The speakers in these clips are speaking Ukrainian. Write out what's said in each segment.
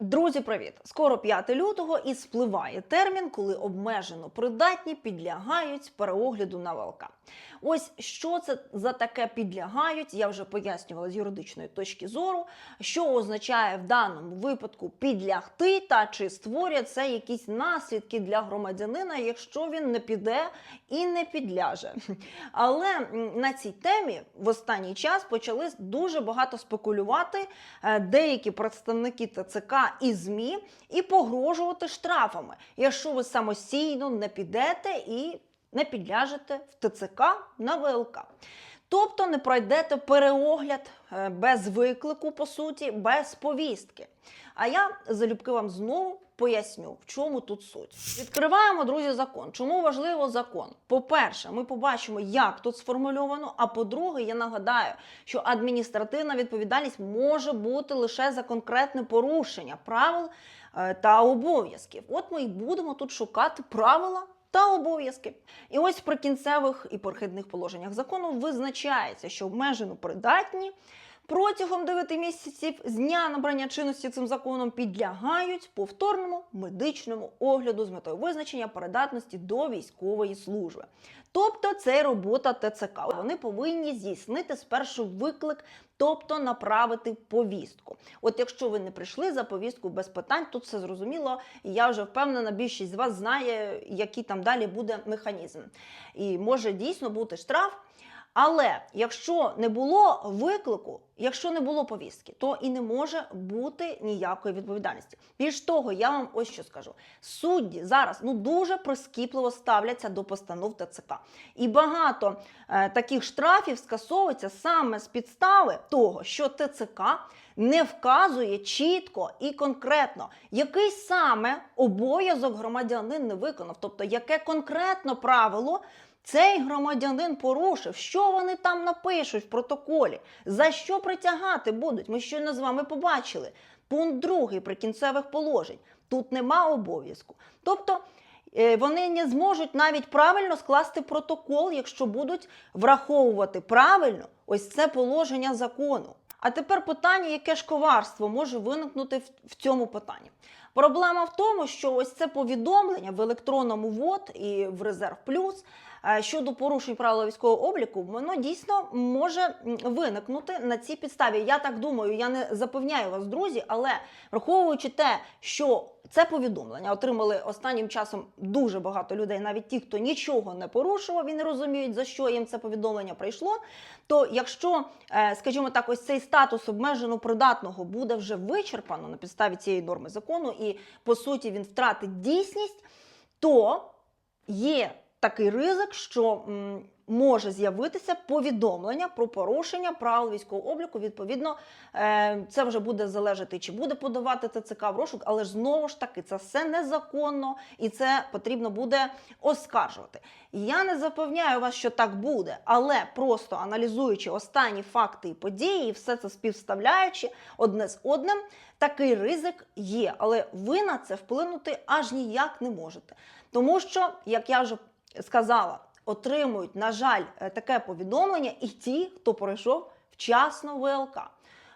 Друзі, привіт! Скоро 5 лютого і спливає термін, коли обмежено придатні підлягають переогляду на ВЛК. Ось що це за таке підлягають, я вже пояснювала з юридичної точки зору, що означає в даному випадку підлягти та чи створює це якісь наслідки для громадянина, якщо він не піде і не підляже. Але на цій темі в останній час почали дуже багато спекулювати е, деякі представники ТЦК і ЗМІ і погрожувати штрафами, якщо ви самостійно не підете і не підляжете в ТЦК на ВЛК. Тобто не пройдете переогляд е, без виклику, по суті, без повістки. А я залюбки вам знову поясню, в чому тут суть. Відкриваємо, друзі, закон. Чому важливо закон? По-перше, ми побачимо, як тут сформульовано. А по-друге, я нагадаю, що адміністративна відповідальність може бути лише за конкретне порушення правил е, та обов'язків. От ми і будемо тут шукати правила та обов'язки. І ось при кінцевих і перехідних положеннях закону визначається, що обмежено придатні протягом 9 місяців з дня набрання чинності цим законом підлягають повторному медичному огляду з метою визначення придатності до військової служби. Тобто це робота ТЦК. Вони повинні здійснити спершу виклик, тобто направити повістку. От якщо ви не прийшли за повістку без питань, тут все зрозуміло. І я вже впевнена, більшість з вас знає, який там далі буде механізм. І може дійсно бути штраф. Але якщо не було виклику, якщо не було повістки, то і не може бути ніякої відповідальності. Більш того, я вам ось що скажу: судді зараз ну дуже прискіпливо ставляться до постанов ТЦК, і багато е, таких штрафів скасовується саме з підстави того, що ТЦК не вказує чітко і конкретно, який саме обов'язок громадянин не виконав, тобто яке конкретно правило цей громадянин порушив, що вони там напишуть в протоколі, за що притягати будуть. Ми щойно з вами побачили. Пункт другий прикінцевих положень. Тут нема обов'язку. Тобто е, вони не зможуть навіть правильно скласти протокол, якщо будуть враховувати правильно ось це положення закону. А тепер питання, яке ж коварство може виникнути в, в цьому питанні. Проблема в тому, що ось це повідомлення в електронному ВОД і в Резерв Плюс е, щодо порушень правил військового обліку, воно дійсно може виникнути на цій підставі. Я так думаю, я не запевняю вас, друзі, але враховуючи те, що це повідомлення отримали останнім часом дуже багато людей, навіть ті, хто нічого не порушував і не розуміють, за що їм це повідомлення прийшло. То якщо, е, скажімо так, ось цей статус обмежено придатного буде вже вичерпано на підставі цієї норми закону, і по суті він втратить дійсність, то є такий ризик, що може з'явитися повідомлення про порушення правил військового обліку. Відповідно, е, це вже буде залежати, чи буде подавати ТЦК в розшук, але ж знову ж таки це все незаконно і це потрібно буде оскаржувати. Я не запевняю вас, що так буде, але просто аналізуючи останні факти і події, і все це співставляючи одне з одним, такий ризик є. Але ви на це вплинути аж ніяк не можете. Тому що, як я вже сказала, отримують, на жаль, е, таке повідомлення і ті, хто пройшов вчасно ВЛК.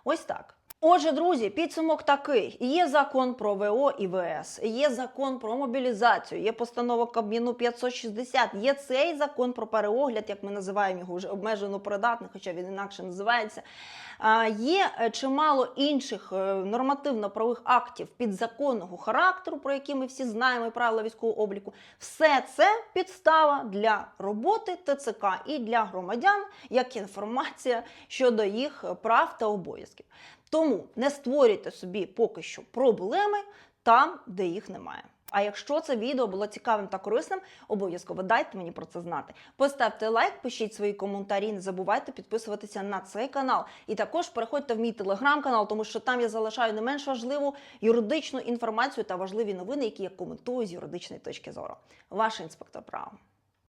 Ось так. Отже, друзі, підсумок такий: є закон про ВО і ВС, є закон про мобілізацію, є постанова Кабміну 560, є цей закон про переогляд, як ми називаємо його вже обмежено придатний, хоча він інакше називається. Є е, чимало інших е, нормативно-правових актів підзаконного характеру, про які ми всі знаємо, і правила військового обліку. Все це підстава для роботи ТЦК і для громадян як інформація щодо їх прав та обов'язків. Тому не створюйте собі поки що проблеми там, де їх немає. А якщо це відео було цікавим та корисним, обов'язково дайте мені про це знати. Поставте лайк, пишіть свої коментарі, не забувайте підписуватися на цей канал. І також переходьте в мій телеграм-канал, тому що там я залишаю не менш важливу юридичну інформацію та важливі новини, які я коментую з юридичної точки зору. Ваш інспектор права.